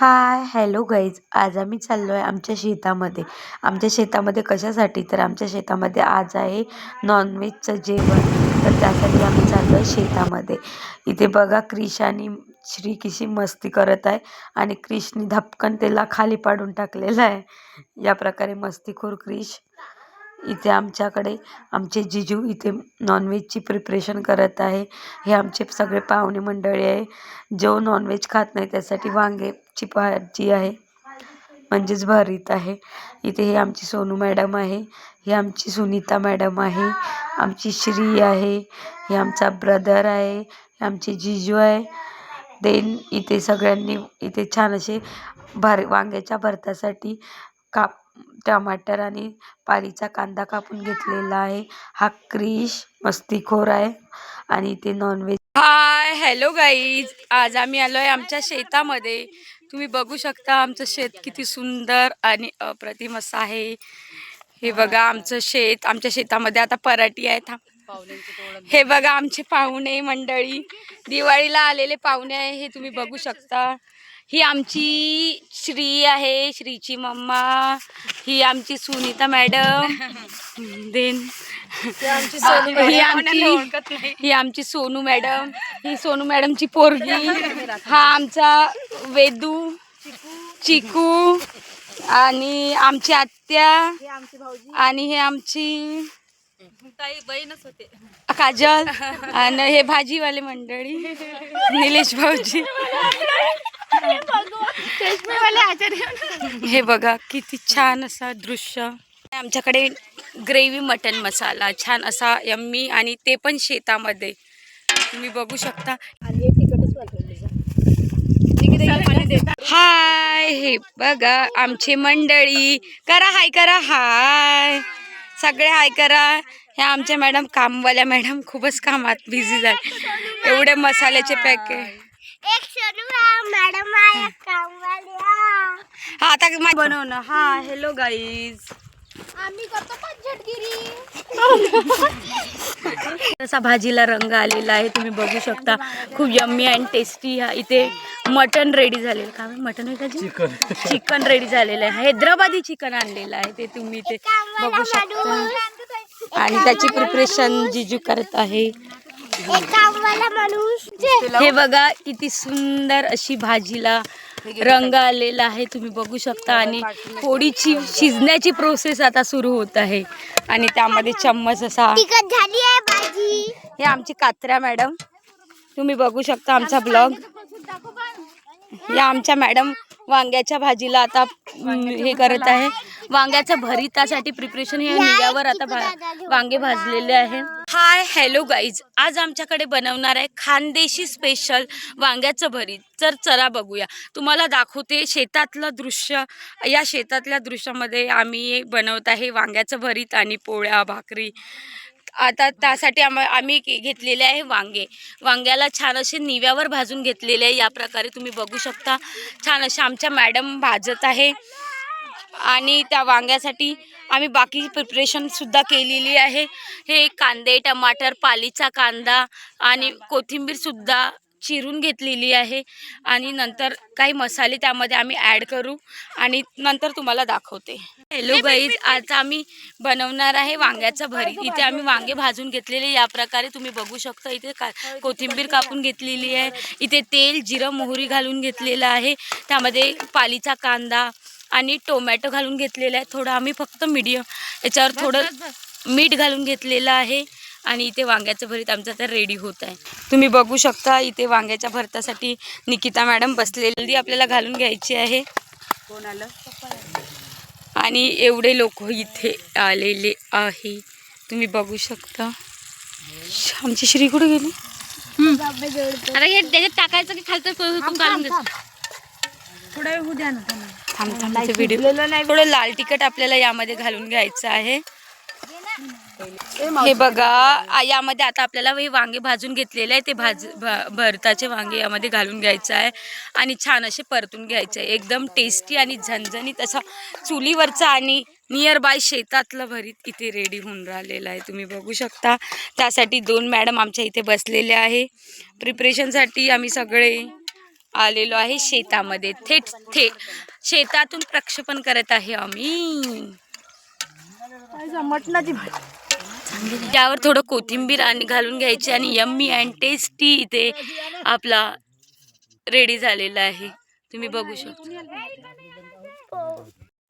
हाय hello guys. आज आम्ही चाललो आहे आमच्या शेतामध्ये. आमच्या शेतामध्ये कशासाठी? तर आमच्या शेतामध्ये आज आहे नॉनव्हेजचं जेवण. तर त्यासाठी आम्ही चाललो आहे शेतामध्ये. इथे बघा क्रिशानी आणि श्री कशी मस्ती करत आहे आणि क्रिशनी धपकन त्याला खाली पाडून टाकलेलं आहे. या प्रकारे मस्तीखोर क्रिश इथे आमच्याकडे आमचे जिजू इथे नॉनव्हेजची प्रिपरेशन करत आहे. हे आमचे सगळे पाहुणे मंडळी आहे. जो नॉनव्हेज खात नाही त्यासाठी वांगे ची भाजी आहे. म्हणजेच भरीत आहे. इथे हे आमची सोनू मॅडम आहे. ही आमची सुनीता मॅडम आहे. आमची श्री आहे. हे आमचा ब्रदर आहे. हे आमचे जिजू आहे. देन इथे सगळ्यांनी इथे छान असे भर वांग्याच्या भरतासाठी काप टमाटर आणि पालीचा कांदा कापून घेतलेला आहे. हा क्रिश मस्तीखोर आहे आणि इथे नॉनव्हेज हाय हॅलो गाईज आज आम्ही आलो आहे आमच्या शेतामध्ये. तुम्ही बघू शकता आमचं शेत किती सुंदर आणि अप्रतिम असं आहे. हे बघा आमचं शेत आमच्या शेतामध्ये आता पराठी आहे थांब हे बघा आमचे पाहुणे मंडळी. दिवाळीला आलेले पाहुणे आहे हे तुम्ही बघू शकता. ही आमची श्री आहे श्रीची मम्मा. ही आमची सुनीता मॅडम. देन ही आमची ही आमची सोनू मॅडम. ही सोनू मॅडमची पोरगी. हा आमचा वेदू. चिकू. आणि आमची आत्या. आणि हे आमची बहीणच होते. काजल. आणि हे भाजीवाले मंडळी. निलेश भाऊजी. हे बघा किती छान असा दृश्य. आमच्याकडे ग्रेव्ही मटन मसाला छान असा यम्मी आणि ते पण शेतामध्ये. तुम्ही बघू शकता. हाय हे बघा आमचे मंडळी. करा हाय करा हाय. सगळे हाय करा. ह्या आमच्या मॅडम कामवाल्या मॅडम खूपच कामात बिझी झाले एवढे मसाल्याचे पॅकेट एक सोनू मॅडम आहे कामवाल्या. हा आता मा- बनवणं हा हॅलो गाईज आम्ही करतो पंचटगिरी असा भाजीला रंग आलेला आहे तुम्ही बघू शकता खूप यम्मी अँड टेस्टी हा इथे मटन रेडी झालेलं का मटन आहे चिकन चिकन रेडी झालेलं आहे हैदराबादी चिकन आणलेलं आहे ते तुम्ही ते बघू शकता आणि त्याची प्रिपरेशन जिजू करत आहे एक कामवाला माणूस हे बघा किती सुंदर अशी भाजीला रंग आलेला आहे तुम्ही बघू शकता. आणि पोळीची शिजण्याची प्रोसेस आता सुरू होत आहे. आणि त्यामध्ये चम्मच असा. तिखट झाली आहे भाजी. हे आमची कात्र्या मॅडम. तुम्ही बघू शकता आमचा ब्लॉग या आमच्या मॅडम वांग्याच्या भाजीला आता हे करत आहे. वांग्याच्या भरितासाठी प्रिपरेशन हे निव्यावर आता भा- वांगे भाजलेले आहे. Hi hello guys. आज आमच्याकडे बनवणार आहे खानदेशी स्पेशल वांग्याचं भरीत. तर चला बघूया. तुम्हाला दाखवते शेतातलं दृश्य. या शेतातल्या दृश्यामध्ये आम्ही बनवत आहे वांग्याचं भरीत आणि पोळ्या भाकरी. आता त्यासाठी आम आम्ही के- घेतलेले आहे वांगे. वांग्याला छान असे निव्यावर भाजून घेतलेले आहे. या प्रकारे तुम्ही बघू शकता. छान अशा आमच्या मॅडम भाजत आहे. आणि त्या वांग्यासाठी आम्ही बाकी प्रिपरेशनसुद्धा केलेली आहे. हे कांदे टमाटर पालीचा कांदा आणि कोथिंबीरसुद्धा चिरून घेतलेली आहे. आणि नंतर काही मसाले त्यामध्ये आम्ही ॲड करू आणि नंतर तुम्हाला दाखवते. हॅलो गाईज आज आम्ही बनवणार आहे वांग्याचं भरीत. इथे आम्ही वांगे भाजून घेतलेले या प्रकारे तुम्ही बघू शकता. इथे का कोथिंबीर कापून घेतलेली आहे. इथे तेल जिरं मोहरी घालून घेतलेलं आहे. त्यामध्ये पालीचा कांदा आणि टोमॅटो घालून घेतलेला आहे. थोडं आम्ही फक्त मीडियम याच्यावर थोडं मीठ घालून घेतलेलं आहे. आणि इथे वांग्याचं भरीत आमचं आता रेडी होत आहे. तुम्ही बघू शकता इथे वांग्याच्या भरतासाठी निकिता मॅडम बसलेली आपल्याला घालून घ्यायची आहे. आणि एवढे लोक इथे आलेले आहे. तुम्ही बघू शकता. आमची श्री कुठे गेली? अरे हे त्याच्यात टाकायचं की खालचं? काढून घ्यायचं थांब. थांब व्हिडिओ थोडं लाल तिखट आपल्याला यामध्ये घालून घ्यायचं आहे. हे बघा आ- यामध्ये आता आपल्याला हे वांगे भाजून घेतलेले आहे. ते भाज भा- भरताचे वांगे यामध्ये घालून घ्यायचं आहे. आणि छान असे परतून घ्यायचे आहे. एकदम टेस्टी आणि झणझणीत असा चुलीवरचा आणि नियर बाय शेतातलं भरीत इथे रेडी होऊन राहिलेलं आहे. तुम्ही बघू शकता. त्यासाठी दोन मॅडम आमच्या इथे बसलेले आहे. प्रिपरेशनसाठी आम्ही सगळे आलेलो आहे शेतामध्ये. थेट थेट शेतातून प्रक्षेपण करत आहे आम्ही. मटणाची त्यावर थोडं कोथिंबीर आणि घालून घ्यायची आणि यम्मी अँड टेस्टी इथे आपला रेडी झालेला आहे. तुम्ही बघू शकता.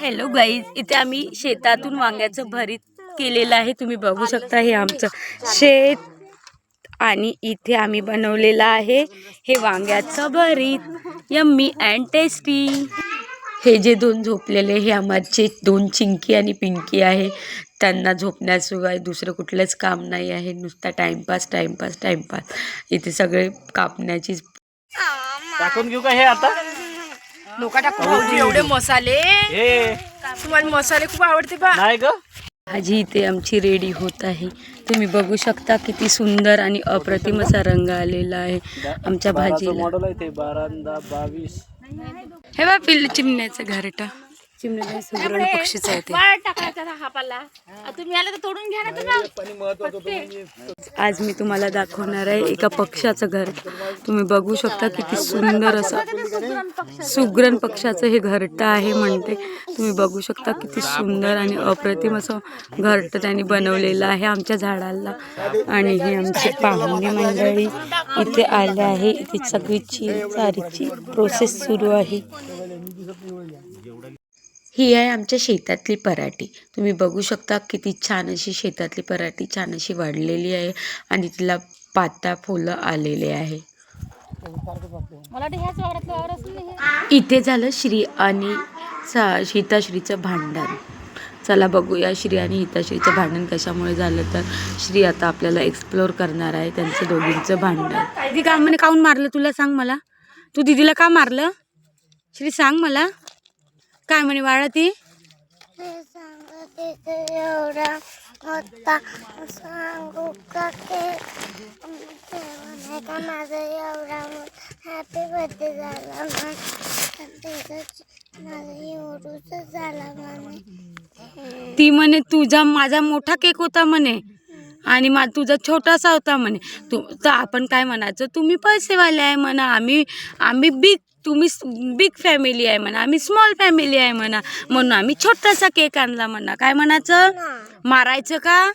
हॅलो गाईज इथे आम्ही शेतातून वांग्याचं भरीत केलेलं आहे. तुम्ही बघू शकता हे आमचं शेत. आणि इथे आम्ही बनवलेलं आहे हे वांग्याचं भरीत. यम्मी अँड टेस्टी हे जे दोन झोपलेले हे आमचे दोन चिंकी आणि पिंकी आहे. त्यांना झोपण्याशिवाय दुसरं कुठलंच काम नाही आहे. नुसता टाइमपास टाइमपास टाइमपास. इथे सगळे कापण्याची टाकून घेऊ का हे आता? लोका टाकू भाऊजी एवढे मसाले. हे. तुम्हाला मसाले खूप आवडते बा. नाही ग. भाजी इथे आमची रेडी होत आहे. तुम्ही बघू शकता किती सुंदर आणि अप्रतिम असा रंग आलेला आहे आमच्या भाजीला. मॉडेल आहे ते बावीस. हे बा पिल्लू चिमण्याचं घरट. पक्षीचं आहे ते. बाळ टाकायचा हा पाला तुम्ही आला तर तोडून घ्या ना तुम्ही आज मी तुम्हाला दाखवणार आहे एका पक्षाचं घर. तुम्ही बघू शकता किती सुंदर असं सुग्रण पक्षाचं हे घरटं आहे म्हणते. तुम्ही बघू शकता किती सुंदर आणि अप्रतिम असं घरटं त्यांनी बनवलेलं आहे आमच्या झाडाला. आणि हे आमचे पाहुणे मंडळी इथे आले आहे. इथे सगळीची चारीची प्रोसेस सुरू आहे. ही आहे आमच्या शेतातली पराठी. तुम्ही बघू शकता किती छान अशी शेतातली पराठी छान अशी वाढलेली आहे आणि तिला पाता फुलं आलेले आहे. हे. इथे झालं श्री आणि सा सीताश्रीचं भांडण. चला बघूया श्री आणि हिताश्रीचं भांडण कशामुळे झालं तर. श्री आता आपल्याला एक्सप्लोर करणार आहे त्यांचं दोघींचं भांडण. दिदी का म्हणे काऊन मारलं तुला सांग मला? तू दिदीला का मारलं? श्री सांग मला. काय म्हणे बाळा ती? एवढा सांगू का ते? नाही का माझा एवढा हॅपी बर्थडे झाला म्हण. माझा एवढूच झाला म्हणे. ती म्हणे तुझा माझा मोठा केक होता म्हणे. आणि मा तुझा छोटासा होता म्हणे. तू तर आपण काय म्हणायचं? तुम्ही पैसेवाले आहे म्हणा. आम्ही आम्ही बिग तुम्ही बिग फॅमिली आहे म्हणा आम्ही स्मॉल फॅमिली आहे म्हणा म्हणून आम्ही छोटासा केक आणला म्हणा. काय म्हणायचं? मारायचं का?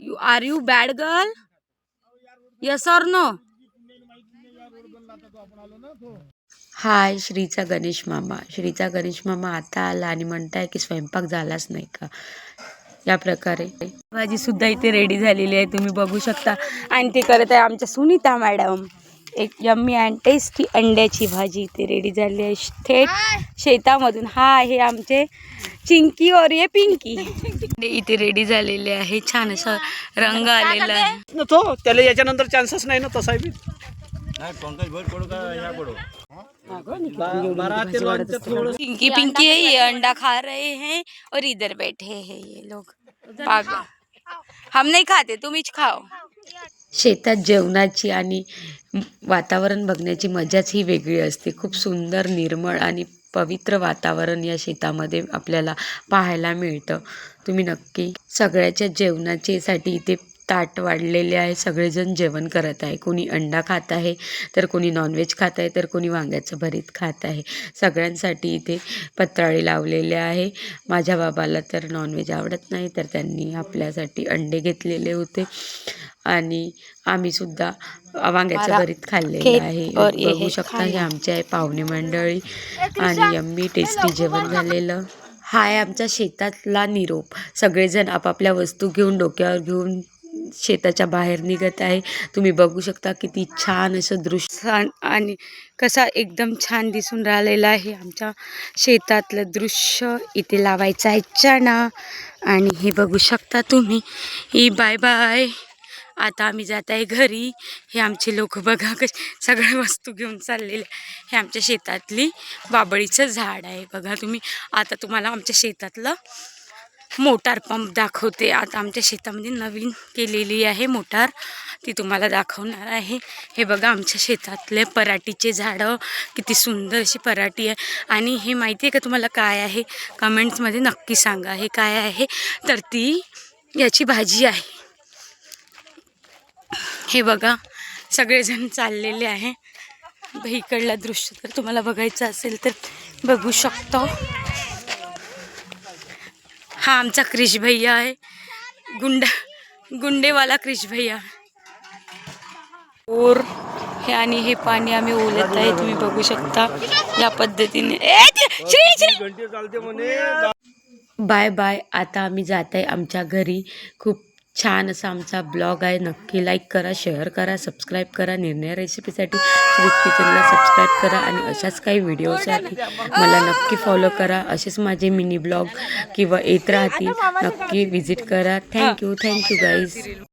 You are you bad girl yes or no hi श्रीचा Ganesh मामा श्रीचा गणेश मामा आता आला आणि म्हणताय की स्वयंपाक झालाच नाही का? या प्रकारे. भाजी सुद्धा इथे रेडी झालेली आहे तुम्ही बघू शकता. आणि ते करत आहे आमच्या सुनीता मॅडम. एक यम्मी अँड टेस्टी अंड्याची भाजी इथे रेडी झाली आहे. थेट शेतामधून. हा आहे आमचे चिंकी और ये पिंकी. इथे रेडी झालेले आहे. छान असा रंग आलेला आहे. तो त्याला याच्यानंतर चान्सेस नाही ना तसा बी. पिंकी पिंकी है ये अंडा खा रहे हैं और इधर बैठे हैं ये लोग. पागल. हम नहीं खाते तुम ही खाओ. शेतात जेवणाची आणि वातावरण बघण्याची मजाच ही वेगळी असते. खूप सुंदर निर्मळ आणि पवित्र वातावरण या शेतामध्ये आपल्याला पाहायला मिळतं. तुम्ही नक्की सगळ्याच्या जेवणाचेसाठी इथे ताट वाढलेले आहे. सगळेजण जेवण करत आहे. कोणी अंडा खात आहे तर कोणी नॉनव्हेज खात आहे तर कोणी वांग्याचं भरीत खात आहे. सगळ्यांसाठी इथे पत्राळी लावलेले आहे. माझ्या बाबाला तर नॉनव्हेज आवडत नाही तर त्यांनी आपल्यासाठी अंडे घेतलेले होते. आणि आम्ही सुद्धा वांग्याचं भरीत खाल्लेलं आहे. बघू शकता हे आमचे आहे पाहुणे मंडळी. आणि यम्मी टेस्टी जेवण झालेलं. हा आहे आमच्या शेतातला निरोप. सगळेजण आपापल्या वस्तू घेऊन डोक्यावर घेऊन शेताच्या बाहेर निघत आहे. तुम्ही बघू शकता किती छान असं दृश्य आणि कसा एकदम छान दिसून राहिलेला आहे. आमच्या शेतातलं दृश्य इथे लावायचं आहे चणा. आणि हे बघू शकता तुम्ही. ही बाय बाय. आता आम्ही जात आहे घरी. हे आमचे लोक बघा कश सगळ्या वस्तू घेऊन चाललेले हे आमच्या शेतातली बाबळीचं झाड आहे. बघा तुम्ही. आता तुम्हाला आमच्या शेतातलं मोटार पंप दाखवते. आता आमच्या शेतामध्ये नवीन केलेली आहे मोटार. ती तुम्हाला दाखवणार आहे. हे बघा आमच्या शेतातले पराठीचे झाडं. किती सुंदर अशी पराठी आहे. आणि हे माहिती आहे का तुम्हाला काय आहे? कमेंट्समध्ये नक्की सांगा. हे काय आहे? तर ती याची भाजी आहे. हे बघा सगळेजण चाललेले आहे. इकडला दृश्य तर तुम्हाला बघायचं असेल तर बघू शकतो. हा आमचा क्रिश भैया आहे. गुंड गुंडेवाला क्रिश भैया. और हे आणि हे पाणी आम्ही ओलत आहे तुम्ही बघू शकता या पद्धतीने. ए, ते- श्री, श्री! Bye bye. आता आम्ही जात आहे आमच्या घरी. खूप छान असा आमचा ब्लॉग आहे. नक्की लाईक करा शेअर करा सबस्क्राईब करा. निर्णय रेसिपीसाठी श्री किचनला सबस्क्राईब करा आणि अशाच काही व्हिडिओसाठी मला नक्की फॉलो करा. असेच माझे मिनी ब्लॉग किंवा येत राहतील. नक्की व्हिजिट करा. Thank you thank you guys